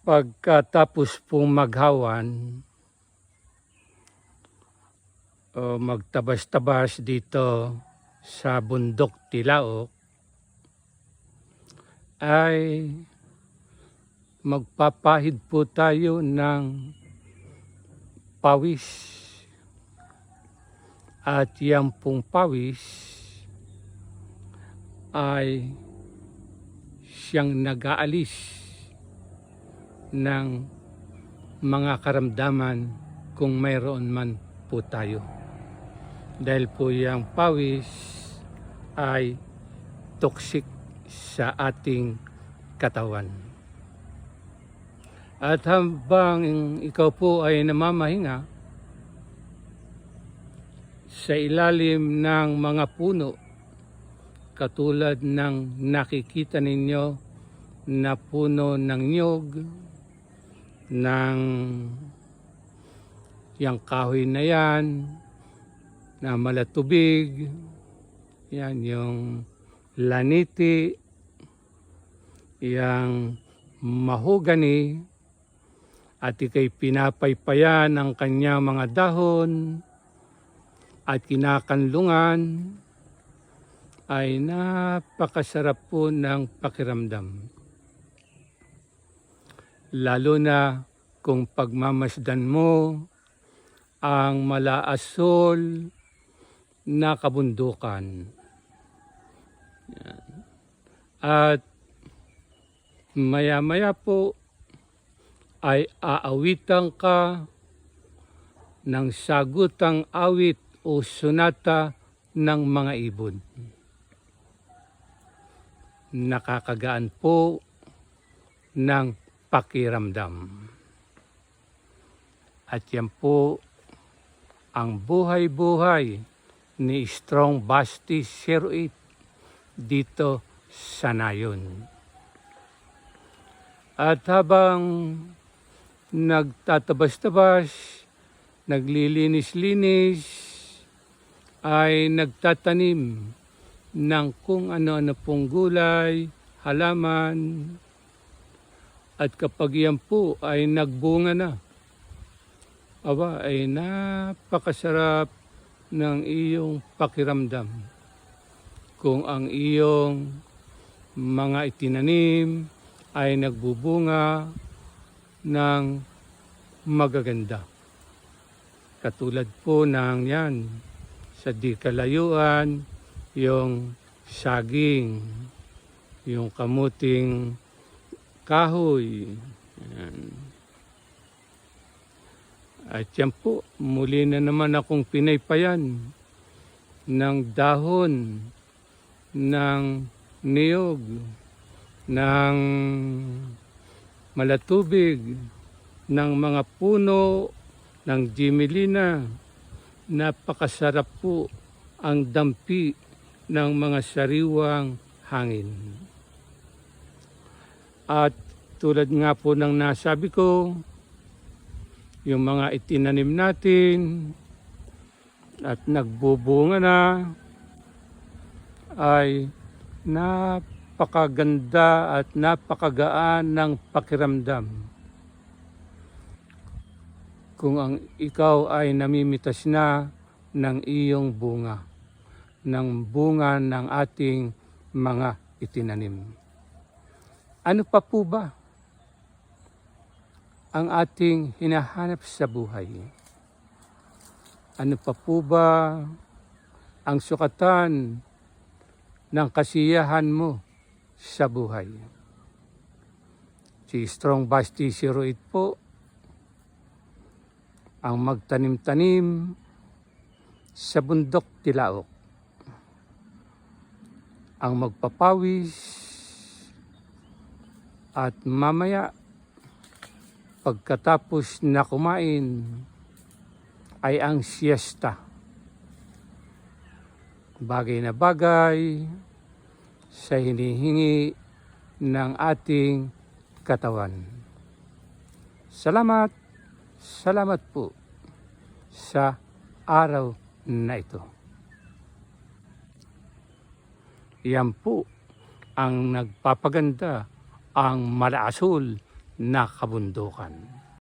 Pagkatapos pong maghawan, o magtabas-tabas dito sa bundok Tilaok, ay magpapahid po tayo ng pawis. At yan pong pawis ay siyang nag-aalis ng mga karamdaman kung mayroon man po tayo. Dahil po yung pawis ay toxic sa ating katawan. At habang ikaw po ay namamahinga sa ilalim ng mga puno, katulad ng nakikita ninyo na puno ng nyog, ng yung kahoy na yan, na malatubig, yan yung laniti, yung mahogani, at ikay pinapaypayan ang kanyang mga dahon at kinakanlungan, ay napakasarap po ng pakiramdam. Lalo na kung pagmamasdan mo ang malaasol na kabundukan. At maya-maya po ay aawitan ka ng sagutang awit o sunata ng mga ibon. Nakakagaan po ng pakiramdam. At yan po ang buhay-buhay ni Strong Basti 08 dito sa Nayon. At habang nagtatabas-tabas, naglilinis-linis, ay nagtatanim ng kung ano-ano pong gulay, halaman, at kapag yan po ay nagbunga na, aba ay napakasarap ng iyong pakiramdam. Kung ang iyong mga itinanim ay nagbubunga ng magaganda. Katulad po ng yan sa di kalayuan, yung saging, yung kamuting kahoy. Yan. At yan po, muli na naman akong pinaypayan ng dahon ng niyog, ng malatubig, ng mga puno, ng jimelina. Napakasarap po ang dampi ng mga sariwang hangin. At tulad nga po ng nasabi ko, yung mga itinanim natin at nagbubunga na ay napakaganda at napakagaan ng pakiramdam. Kung ang ikaw ay namimitas na ng iyong bunga, ng bunga ng ating mga itinanim. Ano pa po ba ang ating hinahanap sa buhay? Ano pa po ba ang sukatan ng kasiyahan mo sa buhay? Si Strong Basti 08 po ang magtanim-tanim sa bundok Tilaok. Ang magpapawis at mamaya pagkatapos na kumain ay ang siesta. Bagay na bagay sa hinihingi ng ating katawan. Salamat, salamat po sa araw na ito. Yan po ang nagpapaganda ang malaasol na kabundukan.